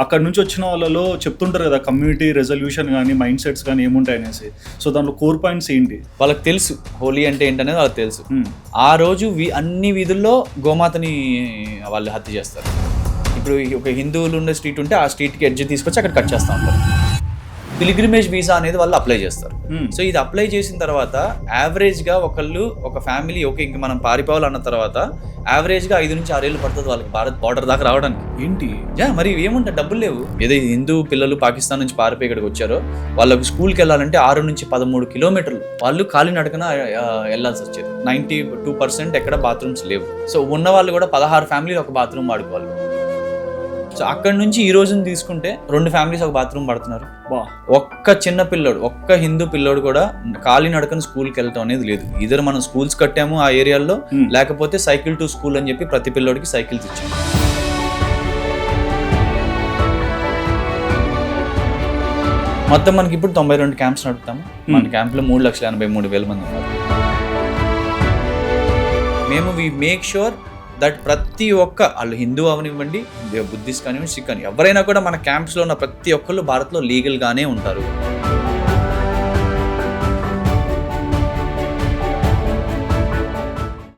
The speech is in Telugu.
అక్కడ నుంచి వచ్చిన వాళ్ళలో చెప్తుంటారు కదా కమ్యూనిటీ రెజల్యూషన్ కానీ మైండ్ సెట్స్ కానీ ఏముంటాయి అనేసి. సో దాంట్లో కోర్ పాయింట్స్ ఏంటి? వాళ్ళకి తెలుసు హోలీ అంటే ఏంటనేది వాళ్ళకి తెలుసు. ఆ రోజు వి- అన్ని వీధుల్లో గోమాతని వాళ్ళు హత్య చేస్తారు. ఇప్పుడు ఒక హిందువులు ఉండే స్ట్రీట్ ఉంటే ఆ స్ట్రీట్కి ఎడ్జ్ తీసుకొచ్చి అక్కడ కట్ చేస్తూ ఉంటారు. పిలిగ్రిమేజ్ వీసా అనేది వాళ్ళు అప్లై చేస్తారు. Hmm. సో ఇది అప్లై చేసిన తర్వాత యావరేజ్గా ఒకళ్ళు ఒక ఫ్యామిలీ ఓకే ఇంక మనం పారిపోవాలన్న తర్వాత యావరేజ్గా ఐదు నుంచి ఆరేళ్ళు పడుతుంది వాళ్ళకి భారత్ బార్డర్ దాకా రావడానికి. ఏంటి? యా మరి ఏముంటాయి డబ్బులు లేవు. ఏదో హిందూ పిల్లలు పాకిస్తాన్ నుంచి పారిపోయి ఇక్కడికి వచ్చారో వాళ్ళకు స్కూల్కి వెళ్ళాలంటే ఆరు నుంచి పదమూడు కిలోమీటర్లు. వాళ్ళు ఖాళీ నడకన వెళ్ళాల్సి వచ్చేది. నైంటీ టూ పర్సెంట్ ఎక్కడ బాత్రూమ్స్ లేవు. సో ఉన్న వాళ్ళు కూడా పదహారు ఫ్యామిలీలు ఒక బాత్రూమ్ వాడుకోవాలి. సో అక్కడ నుంచి ఈ రోజున తీసుకుంటే రెండు ఫ్యామిలీస్ ఒక బాత్రూమ్ పడుతున్నారు ఒక్క చిన్న పిల్లోడు ఒక్క హిందూ పిల్లోడు కూడా ఖాళీ నడకన స్కూల్కి వెళ్ళటం అనేది లేదు. ఇద్దరు మనం స్కూల్స్ కట్టాము ఆ ఏరియాలో. లేకపోతే సైకిల్ టు స్కూల్ అని చెప్పి ప్రతి పిల్లోడికి సైకిల్స్ ఇచ్చాము మొత్తం మనకి ఇప్పుడు తొంభై రెండు క్యాంప్స్ నడుపుతాము మన క్యాంప్లో మూడు లక్షల ఎనభై మూడు వేల మంది ఉన్నారు. మేము వి మేక్ షూర్ దట్ ప్రతి ఒక్క వాళ్ళు హిందూ అవనివ్వండి బుద్ధిస్ట్ కానివ్వండి సిక్ అని ఎవరైనా కూడా మన క్యాంప్స్లో ఉన్న ప్రతి ఒక్కళ్ళు భారత్లో లీగల్గానే ఉంటారు.